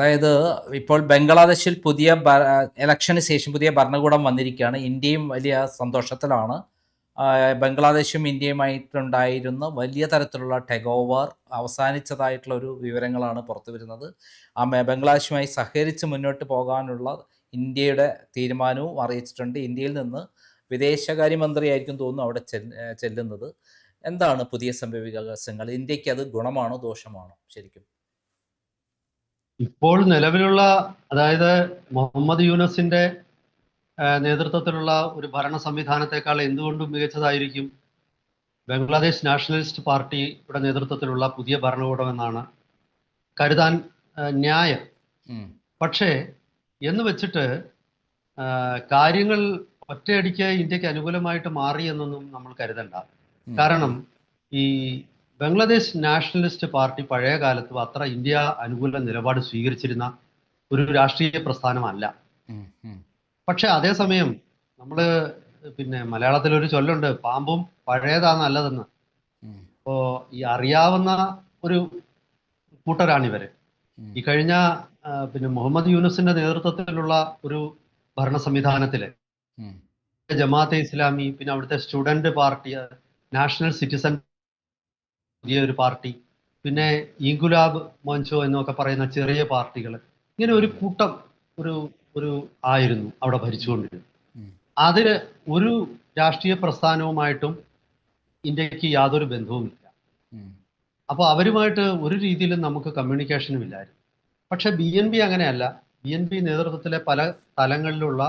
അതായത് ഇപ്പോൾ ബംഗ്ലാദേശിൽ പുതിയ ഇലക്ഷന് ശേഷം പുതിയ ഭരണകൂടം വന്നിരിക്കുകയാണ്. ഇന്ത്യയും വലിയ സന്തോഷത്തിലാണ്. ബംഗ്ലാദേശും ഇന്ത്യയുമായിട്ടുണ്ടായിരുന്ന വലിയ തരത്തിലുള്ള ടെഗോവർ അവസാനിച്ചതായിട്ടുള്ള ഒരു വിവരങ്ങളാണ് പുറത്തു വരുന്നത്. ആ ബംഗ്ലാദേശുമായി സഹകരിച്ച് മുന്നോട്ട് പോകാനുള്ള ഇന്ത്യയുടെ തീരുമാനവും അറിയിച്ചിട്ടുണ്ട്. ഇന്ത്യയിൽ നിന്ന് വിദേശകാര്യമന്ത്രിയായിരിക്കും തോന്നുന്നു അവിടെ ചെല്ലുന്നത്. എന്താണ് പുതിയ സംഭവ വികാസങ്ങൾ ഇന്ത്യയ്ക്ക് അത് ഗുണമാണോ ദോഷമാണോ ശരിക്കും? ഇപ്പോൾ നിലവിലുള്ള അതായത് മുഹമ്മദ് യൂനസിന്റെ നേതൃത്വത്തിലുള്ള ഒരു ഭരണ സംവിധാനത്തെക്കാൾ എന്തുകൊണ്ടും മികച്ചതായിരിക്കും ബംഗ്ലാദേശ് നാഷണലിസ്റ്റ് പാർട്ടിയുടെ നേതൃത്വത്തിലുള്ള പുതിയ ഭരണകൂടം എന്നാണ് കരുതാൻ ന്യായം. പക്ഷേ എന്ന് വെച്ചിട്ട് കാര്യങ്ങൾ ഒറ്റയടിക്ക് ഇന്ത്യയ്ക്ക് അനുകൂലമായിട്ട് മാറി എന്നൊന്നും നമ്മൾ കരുതണ്ട. കാരണം ഈ ബംഗ്ലാദേശ് നാഷണലിസ്റ്റ് പാർട്ടി പഴയ കാലത്ത് അത്ര ഇന്ത്യ അനുകൂല നിലപാട് സ്വീകരിച്ചിരുന്ന ഒരു രാഷ്ട്രീയ പ്രസ്ഥാനമല്ല. പക്ഷെ അതേസമയം നമ്മൾ പിന്നെ മലയാളത്തിൽ ഒരു ചൊല്ലുണ്ട് പാമ്പും പഴയതാ നല്ലതെന്ന്. അപ്പോ ഈ അറിയാവുന്ന ഒരു കൂട്ടരാണിവര്. ഈ കഴിഞ്ഞ പിന്നെ മുഹമ്മദ് യൂനുസിന്റെ നേതൃത്വത്തിലുള്ള ഒരു ഭരണ സംവിധാനത്തിൽ ജമാഅത്തെ ഇസ്ലാമി പിന്നെ അവിടുത്തെ സ്റ്റുഡന്റ് പാർട്ടി നാഷണൽ സിറ്റിസൺ പുതിയ ഒരു പാർട്ടി പിന്നെ ഇൻഗുലാബ് മോൻസോ എന്നൊക്കെ പറയുന്ന ചെറിയ പാർട്ടികൾ ഇങ്ങനെ ഒരു കൂട്ടം ഒരു ഒരു ആയിരുന്നു അവിടെ ഭരിച്ചുകൊണ്ടിരുന്നത്. അതിൽ ഒരു രാഷ്ട്രീയ പ്രസ്ഥാനവുമായിട്ടും ഇന്ത്യയ്ക്ക് യാതൊരു ബന്ധവുമില്ല. അപ്പോൾ അവരുമായിട്ട് ഒരു രീതിയിലും നമുക്ക് കമ്മ്യൂണിക്കേഷനും ഇല്ലായിരുന്നു. പക്ഷെ ബി എൻ പി അങ്ങനെയല്ല. ബി എൻ പി നേതൃത്വത്തിലെ പല തലങ്ങളിലുള്ള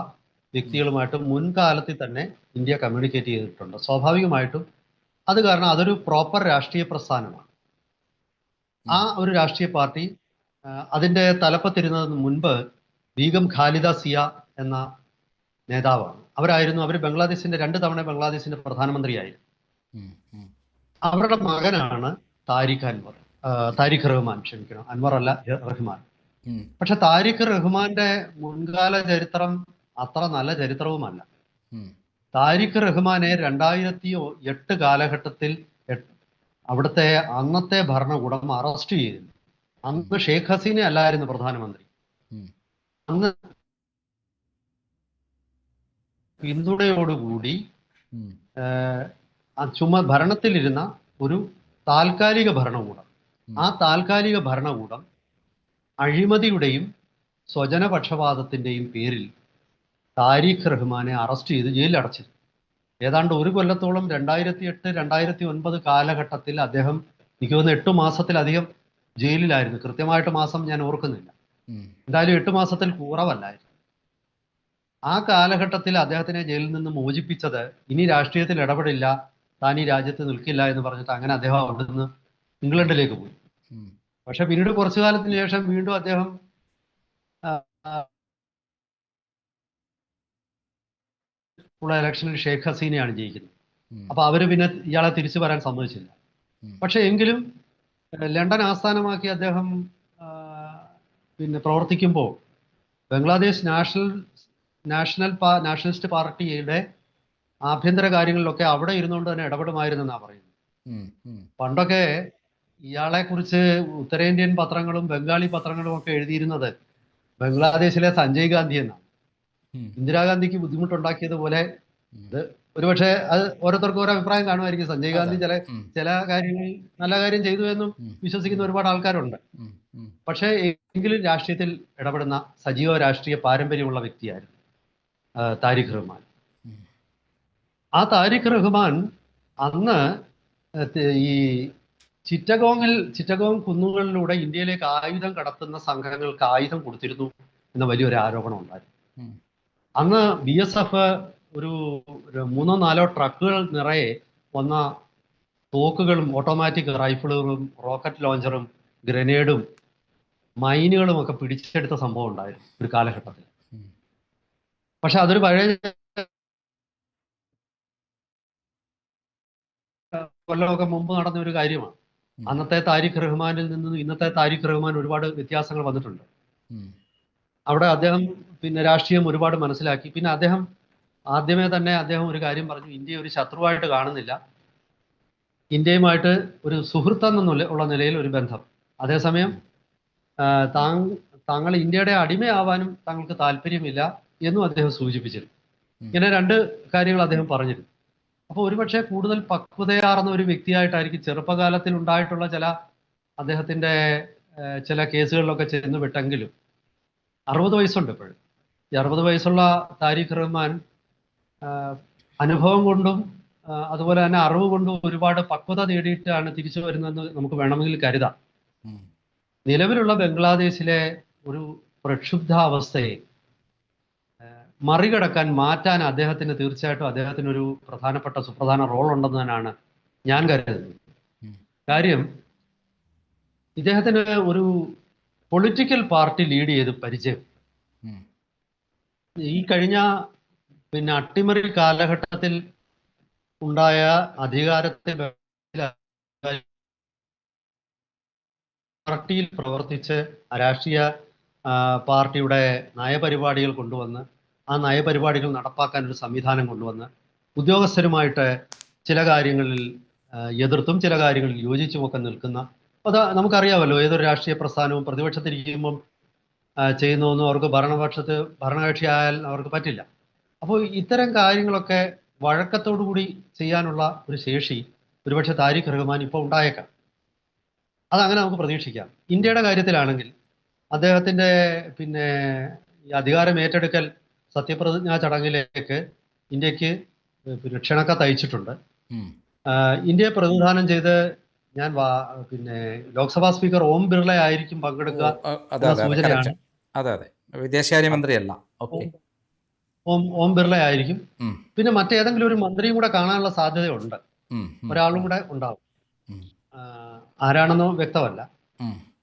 വ്യക്തികളുമായിട്ടും മുൻകാലത്തിൽ തന്നെ ഇന്ത്യ കമ്മ്യൂണിക്കേറ്റ് ചെയ്തിട്ടുണ്ട്. സ്വാഭാവികമായിട്ടും അത് കാരണം അതൊരു പ്രോപ്പർ രാഷ്ട്രീയ പ്രസ്ഥാനമാണ്. ആ ഒരു രാഷ്ട്രീയ പാർട്ടി അതിന്റെ അതിന്റെ തലപ്പത്തിരുന്നതിന് മുൻപ് ബീഗം ഖാലിദ സിയ എന്ന നേതാവാണ്. അവരായിരുന്നു അവർ ബംഗ്ലാദേശിന്റെ രണ്ട് തവണ ബംഗ്ലാദേശിന്റെ പ്രധാനമന്ത്രിയായിരുന്നു. അവരുടെ മകനാണ് താരിഖ് അൻവർ. താരിഖ് റഹ്മാൻ ക്ഷമിക്കണം. അൻവർ അല്ല റഹ്മാൻ. പക്ഷെ താരിഖ് റഹ്മാന്റെ മുൻകാല ചരിത്രം അത്ര നല്ല ചരിത്രവുമല്ല. താരിഖ് റഹ്മാനെ രണ്ടായിരത്തി എട്ട് കാലഘട്ടത്തിൽ അവിടുത്തെ അന്നത്തെ ഭരണകൂടം അറസ്റ്റ് ചെയ്തിരുന്നു. അന്ന് ഷെയ്ഖ് ഹസീന അല്ലായിരുന്നു പ്രധാനമന്ത്രി. അന്ന് പിന്തുണയോടുകൂടി ചുമ ഭരണത്തിലിരുന്ന ഒരു താൽക്കാലിക ഭരണകൂടം. ആ താൽക്കാലിക ഭരണകൂടം അഴിമതിയുടെയും സ്വജനപക്ഷപാതത്തിന്റെയും പേരിൽ താരിഖ് റഹ്മാനെ അറസ്റ്റ് ചെയ്ത് ജയിലിൽ അടച്ചു ഏതാണ്ട് ഒരു കൊല്ലത്തോളം രണ്ടായിരത്തി എട്ട് രണ്ടായിരത്തി ഒൻപത് കാലഘട്ടത്തിൽ അദ്ദേഹം എനിക്ക് തോന്നുന്നു എട്ട് മാസത്തിലധികം ജയിലിലായിരുന്നു. കൃത്യമായിട്ട് മാസം ഞാൻ ഓർക്കുന്നില്ല. എന്തായാലും എട്ട് മാസത്തിൽ കുറവല്ലായിരുന്നു. ആ കാലഘട്ടത്തിൽ അദ്ദേഹത്തിനെ ജയിലിൽ നിന്ന് മോചിപ്പിച്ചത് ഇനി രാഷ്ട്രീയത്തിൽ ഇടപെടില്ല താൻ ഈ രാജ്യത്ത് നിൽക്കില്ല എന്ന് പറഞ്ഞിട്ട് അങ്ങനെ അദ്ദേഹം അവിടെ നിന്ന് ഇംഗ്ലണ്ടിലേക്ക് പോയി. പക്ഷെ പിന്നീട് കുറച്ചു കാലത്തിന് ശേഷം വീണ്ടും അദ്ദേഹം ഉള്ള ഇലക്ഷനിൽ ഷെയ്ഖ് ഹസീനയാണ് ജയിക്കുന്നത്. അപ്പൊ അവർ പിന്നെ ഇയാളെ തിരിച്ചു വരാൻ സമ്മതിച്ചില്ല. പക്ഷെ എങ്കിലും ലണ്ടൻ ആസ്ഥാനമാക്കി അദ്ദേഹം പിന്നെ പ്രവർത്തിക്കുമ്പോൾ ബംഗ്ലാദേശ് നാഷണൽ നാഷണൽ പാ നാഷണലിസ്റ്റ് പാർട്ടിയുടെ ആഭ്യന്തര കാര്യങ്ങളിലൊക്കെ അവിടെ ഇരുന്നുകൊണ്ട് തന്നെ ഇടപെടുമായിരുന്നെന്നാണ് പറയുന്നത്. പണ്ടൊക്കെ ഇയാളെ കുറിച്ച് ഉത്തരേന്ത്യൻ പത്രങ്ങളും ബംഗാളി പത്രങ്ങളും ഒക്കെ എഴുതിയിരുന്നത് ബംഗ്ലാദേശിലെ സഞ്ജയ് ഗാന്ധി എന്നാണ്. ഇന്ദിരാഗാന്ധിക്ക് ബുദ്ധിമുട്ടുണ്ടാക്കിയതുപോലെ ഇത് ഒരുപക്ഷെ അത് ഓരോരുത്തർക്കും ഓരോ അഭിപ്രായം കാണുമായിരിക്കും. സഞ്ജയ് ഗാന്ധി ചില ചില കാര്യങ്ങൾ നല്ല കാര്യം ചെയ്തു എന്നും വിശ്വസിക്കുന്ന ഒരുപാട് ആൾക്കാരുണ്ട്. പക്ഷെ എങ്കിലും രാഷ്ട്രീയത്തിൽ ഇടപെടുന്ന സജീവ രാഷ്ട്രീയ പാരമ്പര്യമുള്ള വ്യക്തിയായിരുന്നു താരിഖ് റഹ്മാൻ. ആ താരിഖ് റഹ്മാൻ അന്ന് ഈ ചിറ്റഗോങ്ങിൽ ചിറ്റഗോങ് കുന്നുകളിലൂടെ ഇന്ത്യയിലേക്ക് ആയുധം കടത്തുന്ന സംഘങ്ങൾക്ക് ആയുധം കൊടുത്തിരുന്നു എന്ന വലിയൊരു ആരോപണം ഉണ്ടായിരുന്നു. അന്ന് ബി എസ് എഫ് ഒരു മൂന്നോ നാലോ ട്രക്കുകൾ നിറയെ വന്ന തോക്കുകളും ഓട്ടോമാറ്റിക് റൈഫിളുകളും റോക്കറ്റ് ലോഞ്ചറും ഗ്രനേഡും മൈനുകളും ഒക്കെ പിടിച്ചെടുത്ത സംഭവം ഉണ്ടായിരുന്നു ഒരു കാലഘട്ടത്തിൽ. പക്ഷെ അതൊരു പഴയ കൊല്ലമൊക്കെ മുമ്പ് നടന്ന ഒരു കാര്യമാണ്. അന്നത്തെ താരിഖ് റഹ്മാനിൽ നിന്നും ഇന്നത്തെ താരിഖ് റഹ്മാൻ ഒരുപാട് വ്യത്യാസങ്ങൾ വന്നിട്ടുണ്ട്. അവിടെ അദ്ദേഹം പിന്നെ രാഷ്ട്രീയം ഒരുപാട് മനസ്സിലാക്കി. പിന്നെ അദ്ദേഹം ആദ്യമേ തന്നെ അദ്ദേഹം ഒരു കാര്യം പറഞ്ഞു ഇന്ത്യയെ ഒരു ശത്രുവായിട്ട് കാണുന്നില്ല. ഇന്ത്യയുമായിട്ട് ഒരു സുഹൃത്തെന്ന ഉള്ള നിലയിൽ ഒരു ബന്ധം. അതേസമയം താങ്കൾ ഇന്ത്യയുടെ അടിമയാവാനും താങ്കൾക്ക് താല്പര്യമില്ല എന്നും അദ്ദേഹം സൂചിപ്പിച്ചിരുന്നു. ഇങ്ങനെ രണ്ട് കാര്യങ്ങൾ അദ്ദേഹം പറഞ്ഞിരുന്നു. അപ്പോൾ ഒരുപക്ഷെ കൂടുതൽ പക്വതയാർന്ന ഒരു വ്യക്തിയായിട്ടായിരിക്കും ചെറുപ്പകാലത്തിൽ ഉണ്ടായിട്ടുള്ള ചില അദ്ദേഹത്തിന്റെ ചില കേസുകളിലൊക്കെ ചെന്ന് വിട്ടെങ്കിലും അറുപത് വയസ്സുണ്ട് ഇപ്പോഴും. ഈ അറുപത് വയസ്സുള്ള താരിഖ് റഹ്മാൻ അനുഭവം കൊണ്ടും അതുപോലെ തന്നെ അറിവ് കൊണ്ടും ഒരുപാട് പക്വത നേടിയിട്ടാണ് തിരിച്ചു വരുന്നതെന്ന് നമുക്ക് വേണമെങ്കിൽ കരുതാം. നിലവിലുള്ള ബംഗ്ലാദേശിലെ ഒരു പ്രക്ഷുബ്ധാവസ്ഥയെ മറികടക്കാൻ മാറ്റാൻ അദ്ദേഹത്തിന് തീർച്ചയായിട്ടും അദ്ദേഹത്തിന് ഒരു പ്രധാനപ്പെട്ട സുപ്രധാന റോൾ ഉണ്ടെന്ന് തന്നെയാണ് ഞാൻ കരുതുന്നത്. കാര്യം ഇദ്ദേഹത്തിന് ഒരു പൊളിറ്റിക്കൽ പാർട്ടി ലീഡ് ചെയ്ത് പരിചയം. ഈ കഴിഞ്ഞ പിന്നെ അട്ടിമറി കാലഘട്ടത്തിൽ ഉണ്ടായ അധികാരത്തെ പാർട്ടിയിൽ പ്രവർത്തിച്ച് രാഷ്ട്രീയ പാർട്ടിയുടെ നയപരിപാടികൾ കൊണ്ടുവന്ന് ആ നയപരിപാടികൾ നടപ്പാക്കാൻ ഒരു സംവിധാനം കൊണ്ടുവന്ന് ഉദ്യോഗസ്ഥരുമായിട്ട് ചില കാര്യങ്ങളിൽ എതിർത്തും ചില കാര്യങ്ങളിൽ യോജിച്ചുമൊക്കെ നിൽക്കുന്ന അത് നമുക്കറിയാമല്ലോ ഏതൊരു രാഷ്ട്രീയ പ്രസ്ഥാനവും പ്രതിപക്ഷത്തിരിക്കുമ്പം ആ, ചെയ്യുന്നതൊന്നും അവർക്ക് ഭരണപക്ഷത്ത് ഭരണകക്ഷി ആയാൽ അവർക്ക് പറ്റില്ല. അപ്പോൾ ഇത്തരം കാര്യങ്ങളൊക്കെ വഴക്കത്തോടു കൂടി ചെയ്യാനുള്ള ഒരു ശേഷി ഒരുപക്ഷെ താരിഖ് റഹ്മാൻ ഇപ്പോൾ ഉണ്ടായേക്കാം. അതങ്ങനെ നമുക്ക് പ്രതീക്ഷിക്കാം. ഇന്ത്യയുടെ കാര്യത്തിലാണെങ്കിൽ അദ്ദേഹത്തിന്റെ പിന്നെ ഈ അധികാരം ഏറ്റെടുക്കൽ സത്യപ്രതിജ്ഞാ ചടങ്ങിലേക്ക് ഇന്ത്യയ്ക്ക് പിന്നെ ക്ഷണക്കത്ത് അയച്ചിട്ടുണ്ട് ഇന്ത്യയെ പ്രതിനിധാനം ചെയ്ത് ഞാൻ പിന്നെ ലോക്സഭാ സ്പീക്കർ ഓം ബിർള ആയിരിക്കും പങ്കെടുക്കുക അതെ അതെ അതെ സൂചനയാണ്. correct. അതെ അതെ. വിദേശകാര്യമന്ത്രിയല്ല. ഓം ഓം ബിർള ആയിരിക്കും. പിന്നെ മറ്റേതെങ്കിലും ഒരു മന്ത്രിയും കൂടെ കാണാനുള്ള സാധ്യതയുണ്ട്. ഒരാളും കൂടെ ഉണ്ടാവും. ആരാണെന്നോ വ്യക്തമല്ല.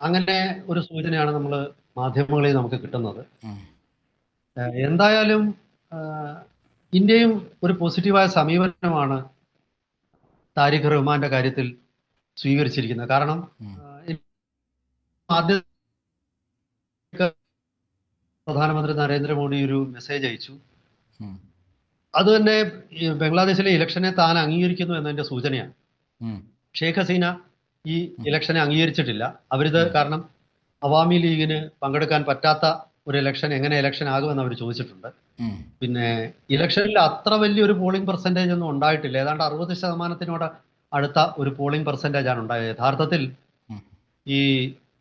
അങ്ങനെ ഒരു സൂചനയാണ് നമ്മൾ മാധ്യമങ്ങളിൽ നമുക്ക് കിട്ടുന്നത്. എന്തായാലും ഇന്ത്യയും ഒരു പോസിറ്റീവായ സമീപനമാണ്. താരിഖ് റഹ്മാന്റെ കാര്യത്തിൽ സ്വീകരിച്ചിരിക്കുന്നത് കാരണം ആദ്യ പ്രധാനമന്ത്രി നരേന്ദ്രമോദി ഒരു മെസ്സേജ് അയച്ചു. അത് തന്നെ ബംഗ്ലാദേശിലെ ഇലക്ഷനെ താൻ അംഗീകരിക്കുന്നു എന്നതിന്റെ സൂചനയാണ്. ഷേഖ് ഹസീന ഈ ഇലക്ഷനെ അംഗീകരിച്ചിട്ടില്ല. അവരിത് കാരണം അവാമി ലീഗിന് പങ്കെടുക്കാൻ പറ്റാത്ത ഒരു ഇലക്ഷൻ എങ്ങനെ ഇലക്ഷൻ ആകുമെന്ന് അവർ ചോദിച്ചിട്ടുണ്ട്. പിന്നെ ഇലക്ഷനിൽ അത്ര വലിയൊരു പോളിംഗ് പെർസെന്റേജ് ഒന്നും ഉണ്ടായിട്ടില്ല. ഏതാണ്ട് അറുപത് ശതമാനത്തിനോട് അടുത്ത ഒരു പോളിംഗ് പെർസെന്റേജ് ആണ് ഉണ്ടായത്. യഥാർത്ഥത്തിൽ ഈ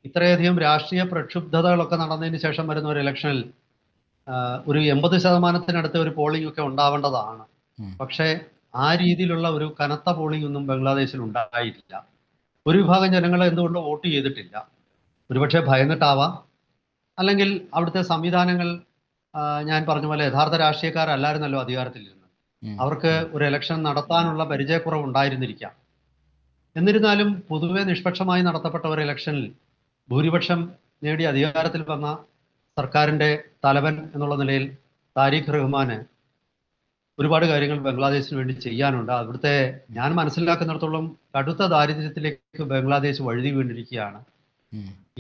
ഇത്രയധികം രാഷ്ട്രീയ പ്രക്ഷുബ്ധതകളൊക്കെ നടന്നതിന് ശേഷം വരുന്ന ഒരു ഇലക്ഷനിൽ ഒരു എൺപത് ശതമാനത്തിനടുത്ത് ഒരു പോളിംഗ് ഒക്കെ ഉണ്ടാവേണ്ടതാണ്. പക്ഷേ ആ രീതിയിലുള്ള ഒരു കനത്ത പോളിംഗ് ഒന്നും ബംഗ്ലാദേശിൽ ഉണ്ടായിട്ടില്ല. ഒരു വിഭാഗം ജനങ്ങൾ എന്തുകൊണ്ട് വോട്ട് ചെയ്തിട്ടില്ല? ഒരുപക്ഷെ ഭയന്നിട്ടാവാം. അല്ലെങ്കിൽ അവിടുത്തെ സംവിധാനങ്ങൾ ഞാൻ പറഞ്ഞ പോലെ യഥാർത്ഥ രാഷ്ട്രീയക്കാരല്ലായിരുന്നല്ലോ അധികാരത്തിൽ. അവർക്ക് ഒരു ഇലക്ഷൻ നടത്താനുള്ള പരിചയക്കുറവ് ഉണ്ടായിരുന്നിരിക്കാം. എന്നിരുന്നാലും പൊതുവെ നിഷ്പക്ഷമായി നടത്തപ്പെട്ട ഒരു ഇലക്ഷനിൽ ഭൂരിപക്ഷം നേടി അധികാരത്തിൽ വന്ന സർക്കാരിന്റെ തലവൻ എന്നുള്ള നിലയിൽ താരിഖ് റഹ്മാന് ഒരുപാട് കാര്യങ്ങൾ ബംഗ്ലാദേശിന് വേണ്ടി ചെയ്യാനുണ്ട്. അവിടുത്തെ ഞാൻ മനസ്സിലാക്കുന്നിടത്തോളം കടുത്ത ദാരിദ്ര്യത്തിലേക്ക് ബംഗ്ലാദേശ് വഴുതി വീണ്ടിരിക്കുകയാണ്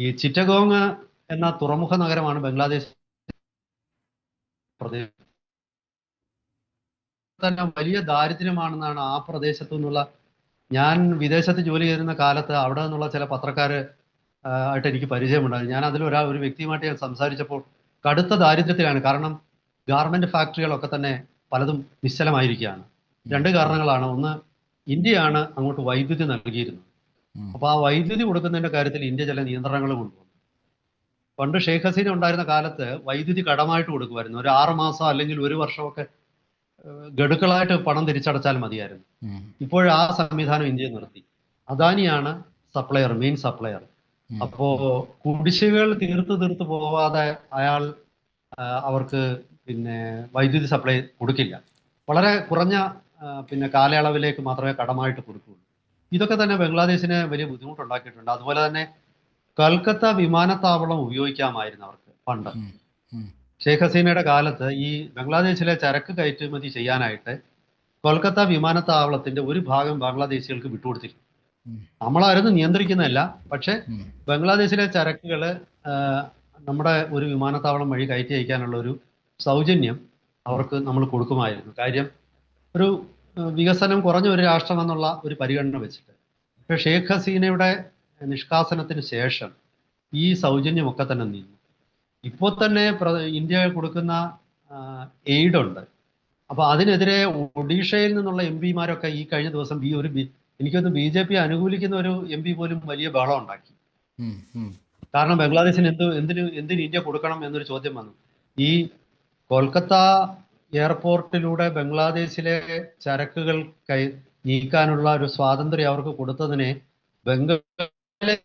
ഈ ചിറ്റഗോങ് എന്ന തുറമുഖ നഗരമാണ് ബംഗ്ലാദേശ് പ്രദേശം. തന്നെ വലിയ ദാരിദ്ര്യമാണെന്നാണ് ആ പ്രദേശത്തു നിന്നുള്ള ഞാൻ വിദേശത്ത് ജോലി ചെയ്യുന്ന കാലത്ത് അവിടെ നിന്നുള്ള ചില പത്രക്കാര് ആയിട്ട് എനിക്ക് പരിചയമുണ്ടായിരുന്നു. ഞാൻ അതിൽ ഒരാ ഒരു വ്യക്തിയുമായിട്ട് ഞാൻ സംസാരിച്ചപ്പോൾ കടുത്ത ദാരിദ്ര്യത്തിലാണ്. കാരണം ഗാർമെന്റ് ഫാക്ടറികളൊക്കെ തന്നെ പലതും നിശ്ചലമായിരിക്കുകയാണ്. രണ്ട് കാരണങ്ങളാണ്. ഒന്ന് ഇന്ത്യയാണ് അങ്ങോട്ട് വൈദ്യുതി നൽകിയിരുന്നത്. അപ്പോൾ അപ്പൊ ആ വൈദ്യുതി കൊടുക്കുന്നതിന്റെ കാര്യത്തിൽ ഇന്ത്യ ചില നിയന്ത്രണങ്ങൾ കൊണ്ടുവന്നു. പണ്ട് ഷെയ്ഖ് ഹസീന ഉണ്ടായിരുന്ന കാലത്ത് വൈദ്യുതി കടമായിട്ട് കൊടുക്കുമായിരുന്നു. ഒരു ആറ് മാസം അല്ലെങ്കിൽ ഒരു വർഷമൊക്കെ ഗഡുക്കളായിട്ട് പണം തിരിച്ചടച്ചാൽ മതിയായിരുന്നു. ഇപ്പോഴും ആ സംവിധാനം ഇന്ത്യ നിർത്തി. അദാനിയാണ് സപ്ലയർ മെയിൻ സപ്ലയർ. അപ്പോ കുടിശ്ശികകൾ തീർത്ത് തീർത്ത് പോവാതെ അയാൾ അവർക്ക് പിന്നെ വൈദ്യുതി സപ്ലൈ കൊടുക്കില്ല. വളരെ കുറഞ്ഞ പിന്നെ കാലയളവിലേക്ക് മാത്രമേ കടമായിട്ട് കൊടുക്കുകയുള്ളൂ. ഇതൊക്കെ തന്നെ ബംഗ്ലാദേശിന് വലിയ ബുദ്ധിമുട്ടുണ്ടാക്കിയിട്ടുണ്ട്. അതുപോലെ തന്നെ കൽക്കത്ത വിമാനത്താവളം ഉപയോഗിക്കാമായിരുന്നു അവർക്ക് പണ്ട്. ഷെയ്ഖ് ഹസീനയുടെ കാലത്ത് ഈ ബംഗ്ലാദേശിലെ ചരക്ക് കയറ്റുമതി ചെയ്യാനായിട്ട് കൊൽക്കത്ത വിമാനത്താവളത്തിന്റെ ഒരു ഭാഗം ബംഗ്ലാദേശികൾക്ക് വിട്ടുകൊടുത്തിരുന്നു. നമ്മളാരൊന്നും നമ്മളായിരുന്നു നിയന്ത്രിക്കുന്നതല്ല. പക്ഷെ ബംഗ്ലാദേശിലെ ചരക്കുകൾ നമ്മുടെ ഒരു വിമാനത്താവളം വഴി കയറ്റി അയക്കാനുള്ള ഒരു സൗജന്യം അവർക്ക് നമ്മൾ കൊടുക്കുമായിരുന്നു. കാര്യം ഒരു വികസനം കുറഞ്ഞ ഒരു രാഷ്ട്രം എന്നുള്ള ഒരു പരിഗണന വെച്ചിട്ട്. പക്ഷേ ഷെയ്ഖ് ഹസീനയുടെ നിഷ്കാസനത്തിന് ശേഷം ഈ സൗജന്യമൊക്കെ തന്നെ നിന്നു ഇപ്പോൾ തന്നെ ഇന്ത്യ കൊടുക്കുന്ന എയ്ഡ് ഉണ്ട്. അപ്പൊ അതിനെതിരെ ഒഡീഷയിൽ നിന്നുള്ള എം പിമാരൊക്കെ ഈ കഴിഞ്ഞ ദിവസം ഈ ഒരു എനിക്കൊന്ന് ബി ജെ പി അനുകൂലിക്കുന്ന ഒരു എം പി പോലും വലിയ ബഹളം ഉണ്ടാക്കി. കാരണം ബംഗ്ലാദേശിന് എന്ത് എന്തിന് എന്തിന് ഇന്ത്യ കൊടുക്കണം എന്നൊരു ചോദ്യം വന്നു. ഈ കൊൽക്കത്ത എയർപോർട്ടിലൂടെ ബംഗ്ലാദേശിലെ ചരക്കുകൾ കൈ നീക്കാനുള്ള ഒരു സ്വാതന്ത്ര്യം അവർക്ക് കൊടുത്തതിനെ ബംഗാളിലെ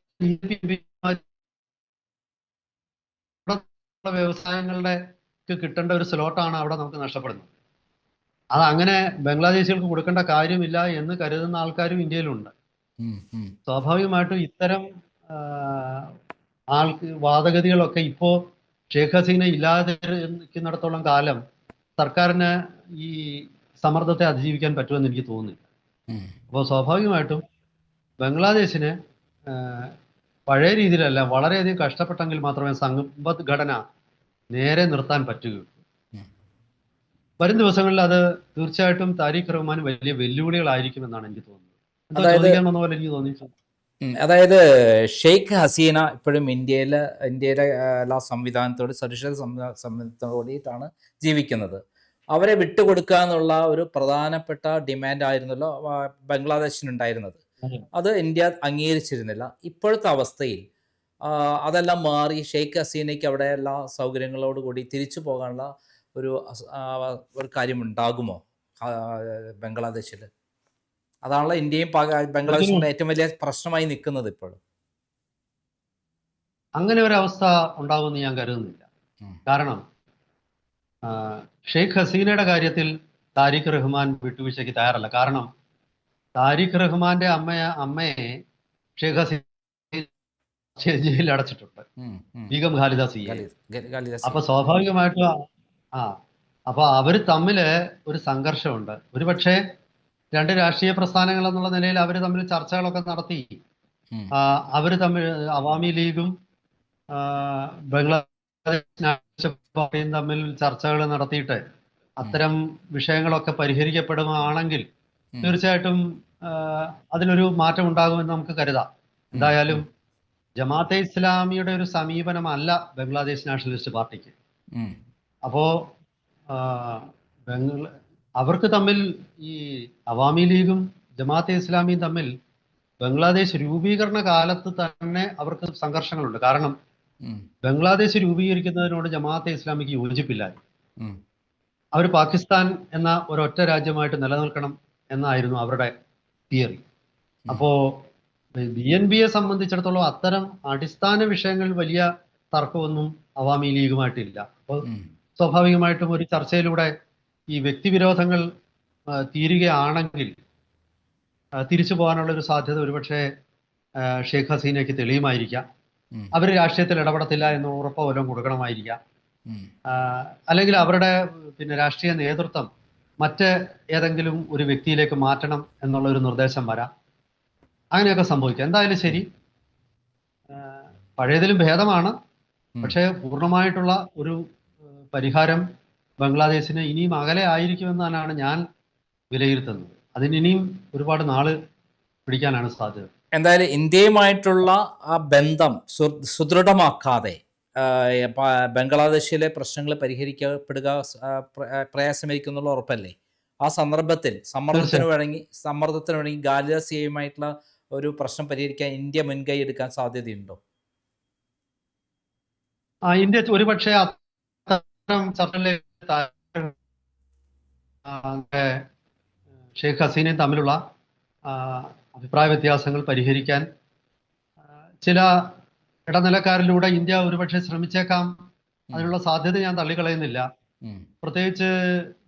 വ്യവസായങ്ങളുടെ കിട്ടേണ്ട ഒരു സ്ലോട്ടാണ് അവിടെ നമുക്ക് നഷ്ടപ്പെടുന്നത് അത് അങ്ങനെ ബംഗ്ലാദേശികൾക്ക് കൊടുക്കേണ്ട കാര്യമില്ല എന്ന് കരുതുന്ന ആൾക്കാരും ഇന്ത്യയിലുണ്ട്. സ്വാഭാവികമായിട്ടും ഇത്തരം ആൾക്ക് വാദഗതികളൊക്കെ ഇപ്പോ ഷേഖ് ഹസീന ഇല്ലാതെ നിൽക്കുന്നിടത്തോളം കാലം സർക്കാരിന് ഈ സമ്മർദ്ദത്തെ അതിജീവിക്കാൻ പറ്റുമെന്ന് എനിക്ക് തോന്നുന്നില്ല. അപ്പോൾ സ്വാഭാവികമായിട്ടും ബംഗ്ലാദേശിന് പഴയ രീതിയിലല്ല വളരെയധികം കഷ്ടപ്പെട്ടെങ്കിൽ മാത്രമേ സമ്പദ്ഘടന നേരെ നിർത്താൻ പറ്റുകയുള്ളൂ. വരും ദിവസങ്ങളിൽ അത് തീർച്ചയായിട്ടും താരിഖ് റഹ്മാൻ വലിയ വെല്ലുവിളികളായിരിക്കുമെന്നാണ് എനിക്ക് തോന്നുന്നത്. പോലെ എനിക്ക് തോന്നി അതായത് ഷെയ്ഖ് ഹസീന ഇപ്പോഴും ഇന്ത്യയിലെ ഇന്ത്യയിലെ എല്ലാ സംവിധാനത്തോട് സുരക്ഷിത സംവിധാ- സംവിധാനത്തോടെയാണ് ജീവിക്കുന്നത്. അവരെ വിട്ടുകൊടുക്കുക എന്നുള്ള ഒരു പ്രധാനപ്പെട്ട ഡിമാൻഡ് ആയിരുന്നല്ലോ ബംഗ്ലാദേശിനുണ്ടായിരുന്നത്. അതെ. ഇന്ത്യ അംഗീകരിച്ചിരുന്നില്ല. ഇപ്പോഴത്തെ അവസ്ഥയിൽ അതെല്ലാം മാറി ഷെയ്ഖ് ഹസീനയ്ക്ക് അവിടെ എല്ലാ സൗകര്യങ്ങളോടുകൂടി തിരിച്ചു പോകാനുള്ള ഒരു ഒരു കാര്യം ഉണ്ടാകുമോ ബംഗ്ലാദേശിൽ അതാണല്ലോ ഇന്ത്യയും ബംഗ്ലാദേശിന്റെ ബംഗ്ലാദേശും ഏറ്റവും വലിയ പ്രശ്നമായി നിൽക്കുന്നത് ഇപ്പോൾ അങ്ങനെ ഒരു അവസ്ഥ ഉണ്ടാകുമെന്ന് ഞാൻ കരുതുന്നില്ല. കാരണം ഷെയ്ഖ് ഹസീനയുടെ കാര്യത്തിൽ താരിഖ് റഹ്മാൻ വിട്ടുവീഴ്ചയ്ക്ക് തയ്യാറല്ല. കാരണം താരിഖ് റഹ്മാന്റെ അമ്മയെ അമ്മയെ ഷേഖ് ഹസീന ജയിലിൽ അടച്ചിട്ടുണ്ട്. ബീഗം ഖാലിദ സി ഖാലിദ് ഖ- ഖാലിദ് അപ്പൊ സ്വാഭാവികമായിട്ടും ആ അപ്പൊ അവർ തമ്മിൽ ഒരു സംഘർഷമുണ്ട്. ഒരുപക്ഷെ രണ്ട് രാഷ്ട്രീയ പ്രസ്ഥാനങ്ങൾ എന്നുള്ള നിലയിൽ അവർ തമ്മിൽ ചർച്ചകളൊക്കെ നടത്തി. അവർ തമ്മിൽ അവാമി ലീഗും ബംഗ്ലാദേശ് പാർട്ടിയും തമ്മിൽ ചർച്ചകൾ നടത്തിയിട്ട് അത്തരം വിഷയങ്ങളൊക്കെ പരിഹരിക്കപ്പെടുകയാണെങ്കിൽ. തീർച്ചയായിട്ടും അതിലൊരു അതിനൊരു മാറ്റം ഉണ്ടാകുമെന്ന് നമുക്ക് കരുതാം. എന്തായാലും ജമാഅത്തെ ഇസ്ലാമിയുടെ ഒരു സമീപനമല്ല ബംഗ്ലാദേശ് നാഷണലിസ്റ്റ് പാർട്ടിക്ക്. അപ്പോ ബംഗ്ല അവർക്ക് തമ്മിൽ ഈ അവാമി ലീഗും ജമാഅത്തെ ഇസ്ലാമിയും തമ്മിൽ ബംഗ്ലാദേശ് രൂപീകരണ കാലത്ത് തന്നെ അവർക്ക് സംഘർഷങ്ങളുണ്ട്. കാരണം ബംഗ്ലാദേശ് രൂപീകരിക്കുന്നതിനോട് ജമാഅത്തെ ഇസ്ലാമിക്ക് യോജിപ്പില്ല. അവർ പാകിസ്ഥാൻ എന്ന ഒരൊറ്റ രാജ്യമായിട്ട് നിലനിൽക്കണം. എന്നായിരുന്നു അവരുടെ തിയറി. അപ്പോ ബി എൻ ബിയെ സംബന്ധിച്ചിടത്തോളം അത്തരം അടിസ്ഥാന വിഷയങ്ങളിൽ വലിയ തർക്കമൊന്നും അവാമി ലീഗുമായിട്ടില്ല. അപ്പോൾ സ്വാഭാവികമായിട്ടും ഒരു ചർച്ചയിലൂടെ ഈ വ്യക്തിവിരോധങ്ങൾ തീരുകയാണെങ്കിൽ തിരിച്ചു പോകാനുള്ള ഒരു സാധ്യത ഒരുപക്ഷെ ഷെയ്ഖ് ഹസീനയ്ക്ക് തെളിയുമായിരിക്കാം. അവർ രാഷ്ട്രീയത്തിൽ ഇടപെടത്തില്ല എന്ന് ഉറപ്പ് വല്ലതും കൊടുക്കണമായിരിക്കാം അല്ലെങ്കിൽ അവരുടെ പിന്നെ രാഷ്ട്രീയ നേതൃത്വം മറ്റ് ഏതെങ്കിലും ഒരു വ്യക്തിയിലേക്ക് മാറ്റണം എന്നുള്ള ഒരു നിർദ്ദേശം വരാം. അങ്ങനെയൊക്കെ സംഭവിക്കാം. എന്തായാലും ശരി. പഴയതിലും ഭേദമാണ്. പക്ഷേ പൂർണമായിട്ടുള്ള ഒരു പരിഹാരം ബംഗ്ലാദേശിന് ഇനിയും അകലെ ആയിരിക്കുമെന്നാണ് ഞാൻ വിലയിരുത്തുന്നത്. അതിന് ഇനിയും ഒരുപാട് നാൾ പിടിക്കാനാണ് സാധ്യത. എന്തായാലും ഇന്ത്യയുമായിട്ടുള്ള ആ ബന്ധം സുദൃഢമാക്കാതെ ബംഗ്ലാദേശിലെ പ്രശ്നങ്ങൾ പരിഹരിക്കപ്പെടുക പ്രയാസമായിരിക്കുന്നുള്ള ഉറപ്പല്ലേ? ആ സന്ദർഭത്തിൽ സമ്മർദ്ദത്തിന് വഴങ്ങി സമ്മർദ്ദത്തിന് വഴങ്ങി ഗാലിദാസിയുമായിട്ടുള്ള ഒരു പ്രശ്നം പരിഹരിക്കാൻ ഇന്ത്യ മുൻകൈ എടുക്കാൻ സാധ്യതയുണ്ടോ? ഇന്ത്യ ഒരുപക്ഷെ ഷെയ്ഖ് ഹസീനയും തമ്മിലുള്ള അഭിപ്രായ വ്യത്യാസങ്ങൾ പരിഹരിക്കാൻ ചില ഇടനിലക്കാരിലൂടെ ഇന്ത്യ ഒരുപക്ഷെ ശ്രമിച്ചേക്കാം. അതിനുള്ള സാധ്യത ഞാൻ തള്ളിക്കളയുന്നില്ല. പ്രത്യേകിച്ച്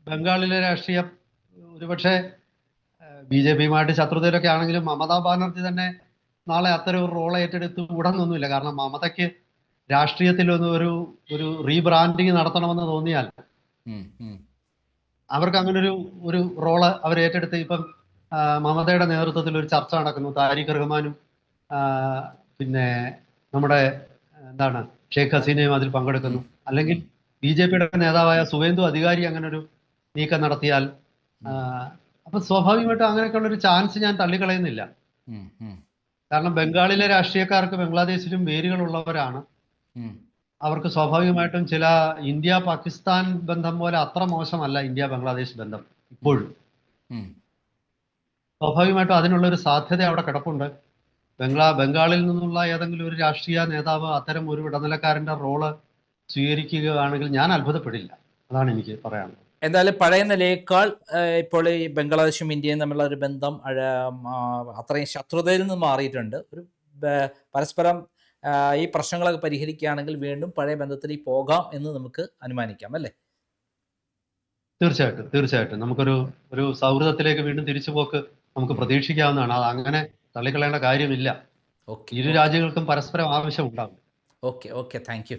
ബംഗാളിലെ രാഷ്ട്രീയം ഒരുപക്ഷെ ബി ജെ പിയുമായിട്ട് ശത്രുതയിലൊക്കെ ആണെങ്കിലും മമതാ ബാനർജി തന്നെ നാളെ അത്തരം ഒരു റോൾ ഏറ്റെടുത്ത് ഉടനൊന്നുമില്ല. കാരണം മമതയ്ക്ക് രാഷ്ട്രീയത്തിൽ ഒന്ന് ഒരു ഒരു റീബ്രാൻഡിങ് നടത്തണമെന്ന് തോന്നിയാൽ. അവർക്ക് അങ്ങനെ ഒരു ഒരു റോൾ അവർ ഏറ്റെടുത്ത് ഇപ്പം മമതയുടെ നേതൃത്വത്തിൽ ഒരു ചർച്ച നടക്കുന്നു. താരിഖ് റഹ്മാനും പിന്നെ നമ്മുടെ എന്താണ് ഷെയ്ഖ് ഹസീനയും അതിൽ പങ്കെടുക്കുന്നു. അല്ലെങ്കിൽ ബി ജെ പിയുടെ നേതാവായ സുവേന്ദു അധികാരി അങ്ങനെ ഒരു നീക്കം നടത്തിയാൽ അപ്പൊ സ്വാഭാവികമായിട്ടും അങ്ങനെയൊക്കെയുള്ള ഒരു ചാൻസ് ഞാൻ തള്ളിക്കളയുന്നില്ല. കാരണം ബംഗാളിലെ രാഷ്ട്രീയക്കാർക്ക് ബംഗ്ലാദേശിലും വേരുകളുള്ളവരാണ്. അവർക്ക് സ്വാഭാവികമായിട്ടും ചില ഇന്ത്യ പാകിസ്ഥാൻ ബന്ധം പോലെ അത്ര മോശമല്ല ഇന്ത്യ ബംഗ്ലാദേശ് ബന്ധം ഇപ്പോഴും. സ്വാഭാവികമായിട്ടും അതിനുള്ള ഒരു സാധ്യത അവിടെ കിടപ്പുണ്ട്. ബംഗ്ലാ ബംഗാളിൽ നിന്നുള്ള ഏതെങ്കിലും ഒരു രാഷ്ട്രീയ നേതാവ് അത്തരം ഒരു ഇടനിലക്കാരന്റെ റോൾ സ്വീകരിക്കുകയാണെങ്കിൽ ഞാൻ അത്ഭുതപ്പെടില്ല. അതാണ് എനിക്ക് പറയാനുള്ളത്. എന്തായാലും പഴയ നിലയേക്കാൾ ഇപ്പോൾ ഈ ബംഗ്ലാദേശും ഇന്ത്യയും തമ്മിലുള്ള ഒരു ബന്ധം അത്രയും ശത്രുതയിൽ നിന്ന് മാറിയിട്ടുണ്ട്. ഒരു പരസ്പരം ഈ പ്രശ്നങ്ങളൊക്കെ പരിഹരിക്കുകയാണെങ്കിൽ വീണ്ടും പഴയ ബന്ധത്തിലേക്ക് പോകാം എന്ന് നമുക്ക് അനുമാനിക്കാം അല്ലേ? തീർച്ചയായിട്ടും തീർച്ചയായിട്ടും. നമുക്കൊരു ഒരു സൗഹൃദത്തിലേക്ക് വീണ്ടും തിരിച്ചുപോക്ക് നമുക്ക് പ്രതീക്ഷിക്കാവുന്നതാണ്. അത് അങ്ങനെ തള്ളിക്കളയേണ്ട കാര്യമില്ല. ഓക്കെ ഇരു രാജ്യങ്ങൾക്കും പരസ്പരം ആവശ്യം ഉണ്ടാകും ഓക്കെ ഓക്കെ താങ്ക് യു